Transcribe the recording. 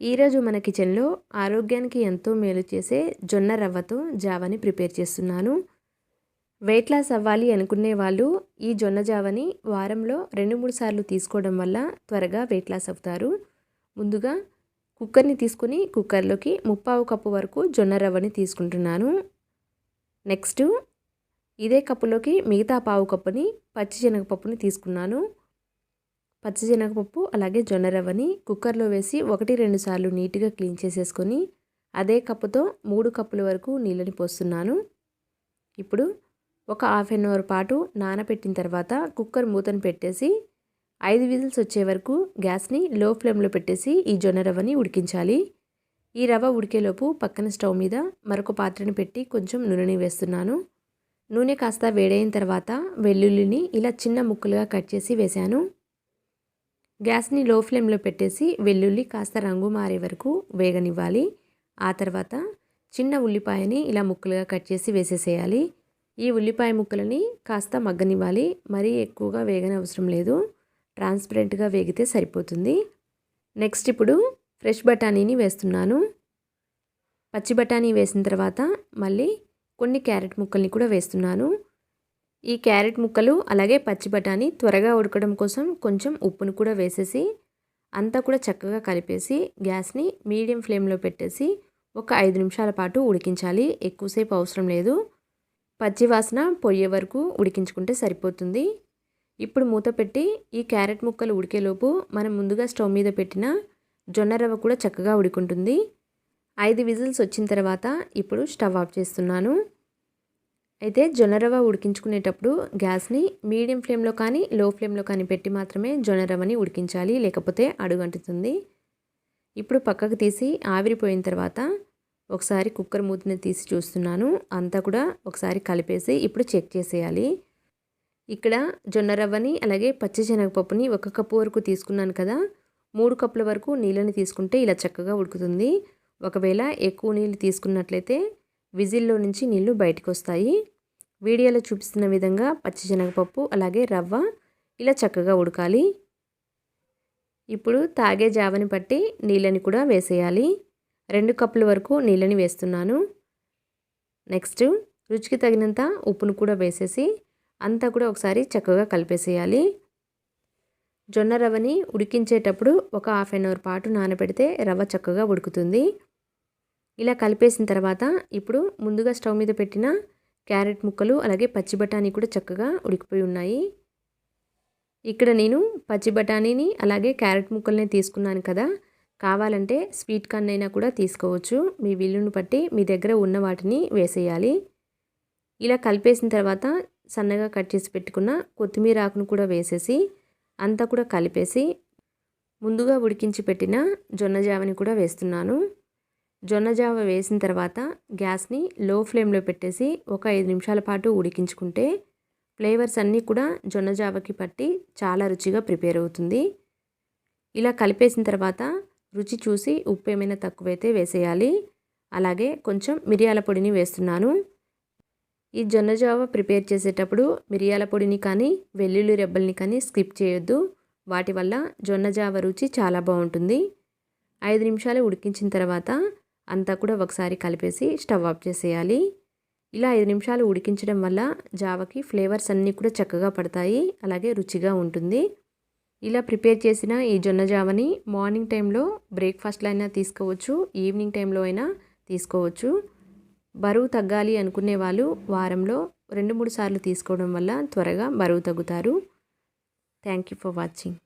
ఈరోజు మన కిచెన్లో ఆరోగ్యానికి ఎంతో మేలు చేసే జొన్న రవ్వతో జావని ప్రిపేర్ చేస్తున్నాను. వెయిట్ లాస్ అవ్వాలి అనుకునే వాళ్ళు ఈ జొన్న జావని వారంలో రెండు మూడు సార్లు తీసుకోవడం వల్ల త్వరగా వెయిట్ లాస్ అవుతారు. ముందుగా కుక్కర్ని తీసుకుని కుక్కర్లోకి ముప్పావు కప్పు వరకు జొన్న రవ్వని తీసుకుంటున్నాను. నెక్స్ట్ ఇదే కప్పులోకి మిగతా పావు కప్పుని పచ్చి శనగపప్పుని తీసుకున్నాను. పచ్చిశనగపప్పు అలాగే జొన్న రవ్వని కుక్కర్లో వేసి ఒకటి రెండు సార్లు నీట్గా క్లీన్ చేసేసుకొని అదే కప్పుతో మూడు కప్పుల వరకు నీళ్ళని పోస్తున్నాను. ఇప్పుడు ఒక హాఫ్ అన్ అవర్ పాటు నానబెట్టిన తర్వాత కుక్కర్ మూతను పెట్టేసి ఐదు విజిల్స్ వచ్చే వరకు గ్యాస్ని లో ఫ్లేమ్లో పెట్టేసి ఈ జొన్న రవ్వని ఉడికించాలి. ఈ రవ్వ ఉడికేలోపు పక్కన స్టవ్ మీద మరొక పాత్రని పెట్టి కొంచెం నూనెని వేస్తున్నాను. నూనె కాస్త వేడైన తర్వాత వెల్లుల్లిని ఇలా చిన్న ముక్కలుగా కట్ చేసి వేశాను. గ్యాస్ని లో ఫ్లేమ్లో పెట్టేసి వెల్లుల్లి కాస్త రంగు మారే వరకు వేగనివ్వాలి. ఆ తర్వాత చిన్న ఉల్లిపాయని ఇలా ముక్కలుగా కట్ చేసి వేసేసేయాలి. ఈ ఉల్లిపాయ ముక్కలని కాస్త మగ్గనివ్వాలి. మరీ ఎక్కువగా వేగని అవసరం లేదు. ట్రాన్స్పరెంట్గా వేగితే సరిపోతుంది. నెక్స్ట్ ఇప్పుడు ఫ్రెష్ బఠానీని వేస్తున్నాను. పచ్చి బఠానీ వేసిన తర్వాత మళ్ళీ కొన్ని క్యారెట్ ముక్కల్ని కూడా వేస్తున్నాను. ఈ క్యారెట్ ముక్కలు అలాగే పచ్చి బఠానీ త్వరగా ఉడకడం కోసం కొంచెం ఉప్పును కూడా వేసేసి అంతా కూడా చక్కగా కలిపేసి గ్యాస్ని మీడియం ఫ్లేమ్లో పెట్టేసి ఒక ఐదు నిమిషాల పాటు ఉడికించాలి. ఎక్కువసేపు అవసరం లేదు. పచ్చి వాసన పొయ్యే వరకు ఉడికించుకుంటే సరిపోతుంది. ఇప్పుడు మూత పెట్టి ఈ క్యారెట్ ముక్కలు ఉడికేలోపు మనం ముందుగా స్టవ్ మీద పెట్టిన జొన్న రవ్వ కూడా చక్కగా ఉడికుంటుంది ఐదు విజిల్స్ వచ్చిన తర్వాత ఇప్పుడు స్టవ్ ఆఫ్ చేస్తున్నాను. అయితే జొన్నరవ్వ ఉడికించుకునేటప్పుడు గ్యాస్ని మీడియం ఫ్లేమ్లో కానీ లో ఫ్లేమ్లో కానీ పెట్టి మాత్రమే జొన్నరవ్వని ఉడికించాలి. లేకపోతే అడుగంటుతుంది. ఇప్పుడు పక్కకు తీసి ఆవిరిపోయిన తర్వాత ఒకసారి కుక్కర్ మూతని తీసి చూస్తున్నాను. అంతా కూడా ఒకసారి కలిపేసి ఇప్పుడు చెక్ చేసేయాలి. ఇక్కడ జొన్న రవ్వని అలాగే పచ్చి శనగపప్పుని ఒక కప్పు వరకు తీసుకున్నాను కదా. మూడు కప్పుల వరకు నీళ్ళని తీసుకుంటే ఇలా చక్కగా ఉడుకుతుంది. ఒకవేళ ఎక్కువ నీళ్ళు తీసుకున్నట్లయితే విజిల్లో నుంచి నీళ్ళు బయటకు వస్తాయి వీడియోలో చూపిస్తున్న విధంగా పచ్చిశనగపప్పు అలాగే రవ్వ ఇలా చక్కగా ఉడకాలి. ఇప్పుడు తాగే జావని పట్టి నీళ్ళని కూడా వేసేయాలి. రెండు కప్పుల వరకు నీళ్ళని వేస్తున్నాను. నెక్స్ట్ రుచికి తగినంత ఉప్పును కూడా వేసేసి అంతా కూడా ఒకసారి చక్కగా కలిపేసేయాలి. జొన్న రవ్వని ఉడికించేటప్పుడు ఒక హాఫ్ అన్ అవర్ పాటు నానబెడితే రవ్వ చక్కగా ఉడుకుతుంది. ఇలా కలిపేసిన తర్వాత ఇప్పుడు ముందుగా స్టవ్ మీద పెట్టిన క్యారెట్ ముక్కలు అలాగే పచ్చి బఠానీ కూడా చక్కగా ఉడికిపోయి ఉన్నాయి. ఇక్కడ నేను పచ్చి బఠానీని అలాగే క్యారెట్ ముక్కల్ని తీసుకున్నాను కదా. కావాలంటే స్వీట్ కార్న్ అయినా కూడా తీసుకోవచ్చు. మీ విల్లును బట్టి మీ దగ్గర ఉన్న వాటిని వేసేయాలి. ఇలా కలిపేసిన తర్వాత సన్నగా కట్ చేసి పెట్టుకున్న కొత్తిమీర ఆకును కూడా వేసేసి అంతా కూడా కలిపేసి ముందుగా ఉడికించి పెట్టిన జొన్న జావని కూడా వేస్తున్నాను. జొన్న జావ వేసిన తర్వాత గ్యాస్ని లో ఫ్లేమ్లో పెట్టేసి ఒక ఐదు నిమిషాల పాటు ఉడికించుకుంటే ఫ్లేవర్స్ అన్నీ కూడా జొన్నజావకి పట్టి చాలా రుచిగా ప్రిపేర్ అవుతుంది. ఇలా కలిపేసిన తర్వాత రుచి చూసి ఉప్పు ఏమైనా తక్కువైతే వేసేయాలి. అలాగే కొంచెం మిరియాల పొడిని వేస్తున్నాను. ఈ జొన్న జావ ప్రిపేర్ చేసేటప్పుడు మిరియాల పొడిని కానీ వెల్లుల్లి రెబ్బల్ని కానీ స్కిప్ చేయొద్దు. వాటి వల్ల జొన్న జావ రుచి చాలా బాగుంటుంది. ఐదు నిమిషాలు ఉడికించిన తర్వాత అంతా కూడా ఒకసారి కలిపేసి స్టవ్ ఆఫ్ చేసేయాలి. ఇలా ఐదు నిమిషాలు ఉడికించడం వల్ల జావకి ఫ్లేవర్స్ అన్నీ కూడా చక్కగా పడతాయి అలాగే రుచిగా ఉంటుంది. ఇలా ప్రిపేర్ చేసిన ఈ జొన్న జావని మార్నింగ్ టైంలో బ్రేక్ఫాస్ట్లో అయినా తీసుకోవచ్చు ఈవినింగ్ టైంలో అయినా తీసుకోవచ్చు. బరువు తగ్గాలి అనుకునే వాళ్ళు వారంలో రెండు మూడు సార్లు తీసుకోవడం వల్ల త్వరగా బరువు తగ్గుతారు. Thank you for watching.